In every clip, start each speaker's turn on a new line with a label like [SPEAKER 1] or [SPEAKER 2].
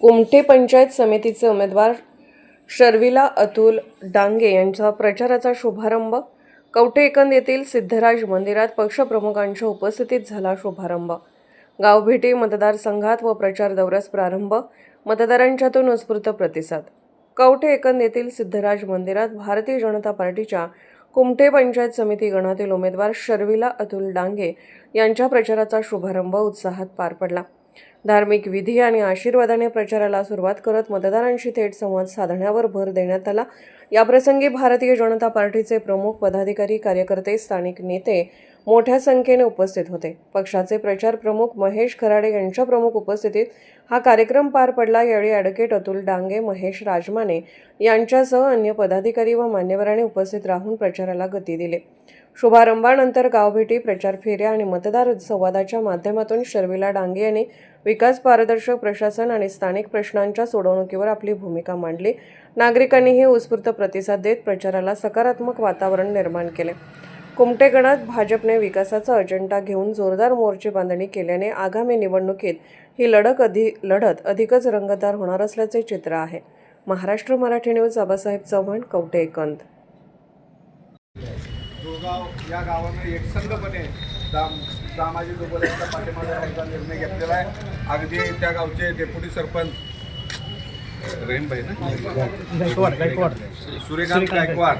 [SPEAKER 1] कुमठे पंचायत समितीचे उमेदवार शर्विला अतुल डांगे यांचा प्रचाराचा शुभारंभ कवठे एकंद येथील सिद्धराज मंदिरात पक्षप्रमुखांच्या उपस्थितीत झाला शुभारंभ. गावभेटी मतदारसंघात व प्रचार दौऱ्यास प्रारंभ मतदारांच्यातून उत्स्फूर्त प्रतिसाद. कवठे एकंद येथील सिद्धराज मंदिरात भारतीय जनता पार्टीच्या कुमठे पंचायत समिती गणातील उमेदवार शर्विला अतुल डांगे यांच्या प्रचाराचा शुभारंभ उत्साहात पार पडला. धार्मिक विधी आणि आशीर्वादाने प्रचाराला सुरुवात करत मतदारांशी थेट संवाद साधण्यावर भर देण्यात आला. याप्रसंगी भारतीय जनता पार्टीचे प्रमुख पदाधिकारी कार्यकर्ते स्थानिक नेते मोठ्या संख्येने उपस्थित होते. पक्षाचे प्रचार प्रमुख महेश खराडे यांच्या प्रमुख उपस्थितीत हा कार्यक्रम पार पडला. यावेळी ॲडव्होकेट अतुल डांगे महेश राजमाने यांच्यासह अन्य पदाधिकारी व मान्यवरांनी उपस्थित राहून प्रचाराला गती दिली. शुभारंभानंतर गावभेटी प्रचार फेऱ्या आणि मतदार संवादाच्या माध्यमातून शर्मिला डांगे यांनी विकास पारदर्शक प्रशासन आणि स्थानिक प्रश्नांच्या सोडवणुकीवर आपली भूमिका मांडली. नागरिकांनीही उत्स्फूर्त प्रतिसाद देत प्रचाराला सकारात्मक वातावरण निर्माण केले. कुमटे गणात भाजपने विकासाचा अजेंडा घेऊन जोरदार मोर्चे बांधणी केल्याने आगामी निवडणुकीत ही लढत अधि लढत अधिकच रंगतदार होणार असल्याचे चित्र आहे. महाराष्ट्र मराठी न्यूज आबासाहेब चव्हाण कवटे एकंद
[SPEAKER 2] दुर्गाव या गावानं एकसंघपणे दाम दामाजी पाठीमागे राहण्याचा निर्णय घेतलेला आहे. अगदी त्या गावचे डेप्युटी सरपंच ना? सूर्यकांत गायकवाड.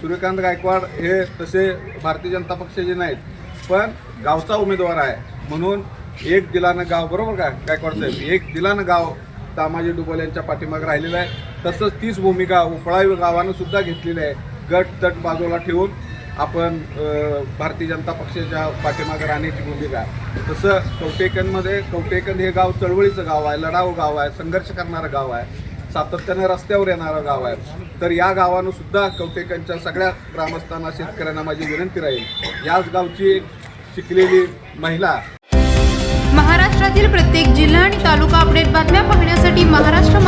[SPEAKER 2] सूर्यकांत गायकवाड हे तसे भारतीय जनता पक्षाचे नाहीत पण गावचा उमेदवार आहे. म्हणून एक दिलानं गाव बरोबर का? गायकवाड साहेब एक दिलानं गाव दामाजी डुबल यांच्या पाठीमागे राहिलेलं आहे. तसंच तीच भूमिका उपळावी गावानं सुद्धा घेतलेली आहे. गट तट बाजूला ठेवून आपण भारतीय जनता पक्षाच्या पाठीमागे राहण्याची भूमिका तसं कवटेकनमध्ये कवटेकन हे गाव चळवळीचं गाव आहे लढाऊ गाव आहे संघर्ष करणारं गाव आहे सातत्याने रस्त्यावर येणारं गाव आहे. तर या गावानं सुद्धा कवटेकनच्या सगळ्या ग्रामस्थांना शेतकऱ्यांना माझी विनंती राहील. याच गावची एक शिकलेली महिला.
[SPEAKER 3] महाराष्ट्रातील प्रत्येक जिल्हा आणि तालुका अपडेट बातम्या पाहण्यासाठी महाराष्ट्र